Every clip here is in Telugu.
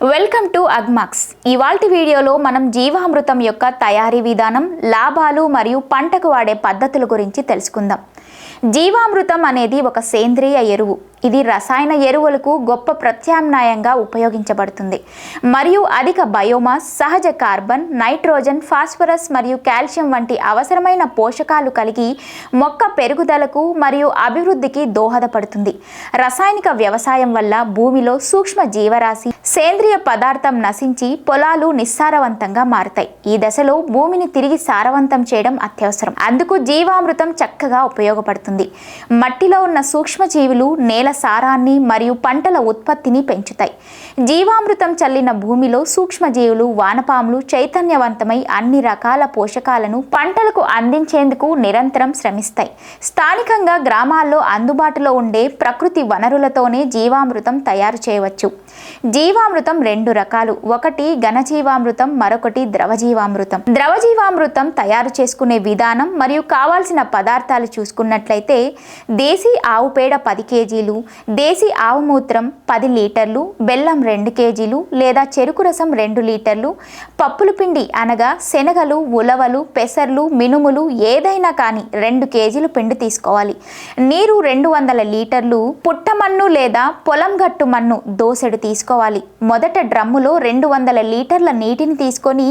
వెల్కమ్ టు అగ్మాక్స్ ఇవాల్టి వీడియోలో మనం జీవామృతం యొక్క తయారీ విధానం లాభాలు మరియు పంటకు వాడే పద్ధతుల గురించి తెలుసుకుందాం. జీవామృతం అనేది ఒక సేంద్రియ ఎరువు. ఇది రసాయన ఎరువులకు గొప్ప ప్రత్యామ్నాయంగా ఉపయోగించబడుతుంది. మరియు అధిక బయోమాస్ సహజ కార్బన్ నైట్రోజన్ ఫాస్ఫరస్ మరియు కాల్షియం వంటి అవసరమైన పోషకాలు కలిగి మొక్క పెరుగుదలకు మరియు అభివృద్ధికి దోహదపడుతుంది. రసాయనిక వ్యవసాయం వల్ల భూమిలో సూక్ష్మ జీవరాశి సేంద్రియ పదార్థం నశించి పొలాలు నిస్సారవంతంగా మారుతాయి. ఈ దశలో భూమిని తిరిగి సారవంతం చేయడం అత్యవసరం. అందుకు జీవామృతం చక్కగా ఉపయోగపడుతుంది. మట్టిలో ఉన్న సూక్ష్మజీవులు నేల సారాన్ని మరియు పంటల ఉత్పత్తిని పెంచుతాయి. జీవామృతం చల్లిన భూమిలో సూక్ష్మజీవులు వానపాములు చైతన్యవంతమై అన్ని రకాల పోషకాలను పంటలకు అందించేందుకు నిరంతరం శ్రమిస్తాయి. స్థానికంగా గ్రామాల్లో అందుబాటులో ఉండే ప్రకృతి వనరులతోనే జీవామృతం తయారు చేయవచ్చు. జీవామృతం రెండు రకాలు. ఒకటి ఘనజీవామృతం మరొకటి ద్రవజీవామృతం. ద్రవజీవామృతం తయారు చేసుకునే విధానం మరియు కావాల్సిన పదార్థాలు చూసుకున్నట్లయితే దేశీ ఆవు పేడ పది కేజీలు దేశీ ఆవు మూత్రం పది లీటర్లు బెల్లం రెండు కేజీలు లేదా చెరుకు రసం రెండు లీటర్లు పప్పుల పిండి అనగా శనగలు ఉలవలు పెసర్లు మినుములు ఏదైనా కానీ రెండు కేజీలు పిండి తీసుకోవాలి. నీరు రెండు వందల లీటర్లు పుట్టమన్ను లేదా పొలం గట్టు మన్ను దోసెడు తీసుకోవాలి. మొదట డ్రమ్ములో రెండు వందల లీటర్ల నీటిని తీసుకొని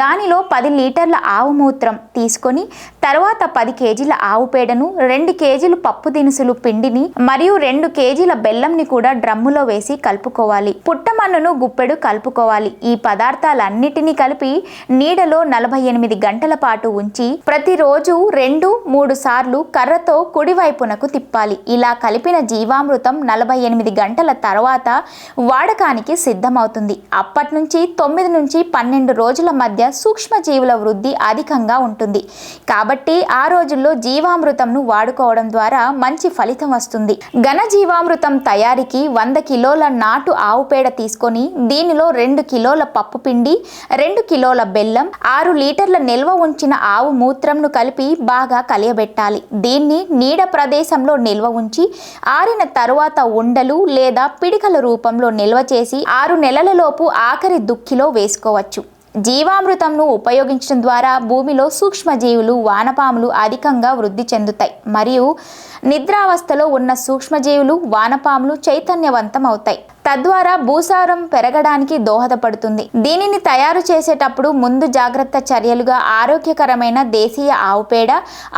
దానిలో పది లీటర్ల ఆవు మూత్రం తీసుకొని తర్వాత పది కేజీల ఆవు పేడను రెండు కేజీలు పప్పు దినుసులు పిండిని మరియు రెండు కేజీల బెల్లంని కూడా డ్రమ్ములో వేసి కలుపుకోవాలి. పుట్టమన్నును గుప్పెడు కలుపుకోవాలి. ఈ పదార్థాలన్నిటినీ కలిపి నీడలో నలభై ఎనిమిది గంటల పాటు ఉంచి ప్రతిరోజు రెండు మూడు సార్లు కర్రతో కుడివైపునకు తిప్పాలి. ఇలా కలిపిన జీవామృతం నలభై ఎనిమిది గంటల తర్వాత వాడకానికి సిద్ధమవుతుంది. అప్పటి నుంచి తొమ్మిది నుంచి పన్నెండు రోజుల మధ్య సూక్ష్మజీవుల వృద్ధి అధికంగా ఉంటుంది. కాబట్టి ఆ రోజుల్లో జీవామృతంను వాడుకోవడం ద్వారా మంచి ఫలితం వస్తుంది. ఘన జీవామృతం తయారీకి వంద కిలోల నాటు ఆవు పేడ తీసుకొని దీనిలో రెండు కిలోల పప్పు పిండి రెండు కిలోల బెల్లం ఆరు లీటర్ల నిల్వ ఉంచిన ఆవు మూత్రంను కలిపి బాగా కలియబెట్టాలి. దీన్ని నీడ ప్రదేశంలో నిల్వ ఉంచి ఆరిన తరువాత ఉండలు లేదా పిడికల రూపంలో నిల్వ చేసి ఆరు నెలలలోపు ఆఖరి దుక్కిలో వేసుకోవచ్చు. జీవామృతంను ఉపయోగించడం ద్వారా భూమిలో సూక్ష్మజీవులు వానపాములు అధికంగా వృద్ధి చెందుతాయి. మరియు నిద్రావస్థలో ఉన్న సూక్ష్మజీవులు వానపాములు చైతన్యవంతం అవుతాయి తద్వారా భూసారం పెరగడానికి దోహదపడుతుంది. దీనిని తయారు చేసేటప్పుడు ముందు జాగ్రత్త చర్యలుగా ఆరోగ్యకరమైన దేశీయ ఆవు పేడ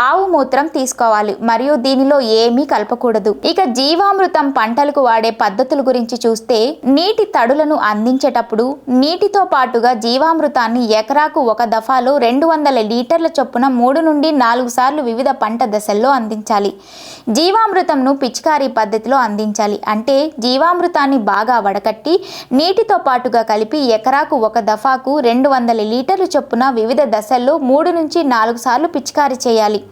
ఆవు మూత్రం తీసుకోవాలి. మరియు దీనిలో ఏమీ కలపకూడదు. ఇక జీవామృతం పంటలకు వాడే పద్ధతుల గురించి చూస్తే నీటి తడులను అందించేటప్పుడు నీటితో పాటుగా జీవామృతాన్ని ఎకరాకు ఒక దఫాలో రెండు వందల లీటర్ల చొప్పున మూడు నుండి నాలుగు సార్లు వివిధ పంట దశల్లో అందించాలి. జీవామృతంను పిచికారీ పద్ధతిలో అందించాలి. అంటే జీవామృతాన్ని బాగా వడకట్టి నీటితో పాటుగా కలిపి ఎకరాకు ఒక దఫాకు రెండు వందల లీటర్లు చొప్పున వివిధ దశల్లో మూడు నుంచి నాలుగు సార్లు పిచికారీ చేయాలి.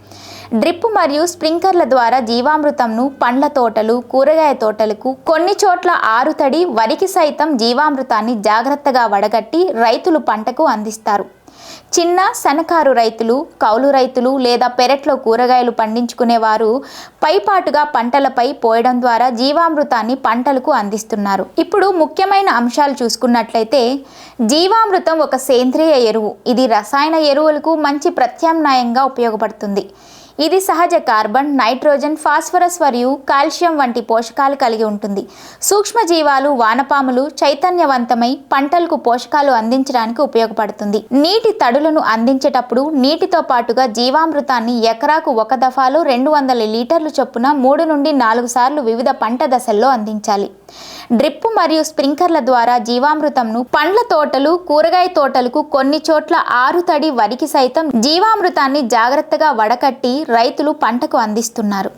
డ్రిప్ మరియు స్ప్రింక్లర్ల ద్వారా జీవామృతంను పండ్ల తోటలు కూరగాయ తోటలకు కొన్ని చోట్ల ఆరుతడి వరికి సైతం జీవామృతాన్ని జాగ్రత్తగా వడగట్టి రైతులు పంటకు అందిస్తారు. చిన్న సన్నకారు రైతులు కౌలు రైతులు లేదా పెరట్లో కూరగాయలు పండించుకునేవారు పైపాటుగా పంటలపై పోయడం ద్వారా జీవామృతాన్ని పంటలకు అందిస్తున్నారు. ఇప్పుడు ముఖ్యమైన అంశాలు చూసుకున్నట్లయితే జీవామృతం ఒక సేంద్రియ ఎరువు. ఇది రసాయన ఎరువులకు మంచి ప్రత్యామ్నాయంగా ఉపయోగపడుతుంది. ఇది సహజ కార్బన్ నైట్రోజన్ ఫాస్ఫరస్ మరియు కాల్షియం వంటి పోషకాలు కలిగి ఉంటుంది. సూక్ష్మజీవాలు వానపాములు చైతన్యవంతమై పంటలకు పోషకాలు అందించడానికి ఉపయోగపడుతుంది. నీటి తడులను అందించేటప్పుడు నీటితో పాటుగా జీవామృతాన్ని ఎకరాకు ఒక దఫాలో రెండు వందల లీటర్లు చొప్పున మూడు నుండి నాలుగు సార్లు వివిధ పంట దశల్లో అందించాలి. డ్రిప్ మరియు స్ప్రింకర్ల ద్వారా జీవామృతంను పండ్ల తోటలు కూరగాయ తోటలకు కొన్ని చోట్ల ఆరు తడి వరికి సైతం జీవామృతాన్ని జాగ్రత్తగా వడకట్టి రైతులు పంటకు అందిస్తున్నారు.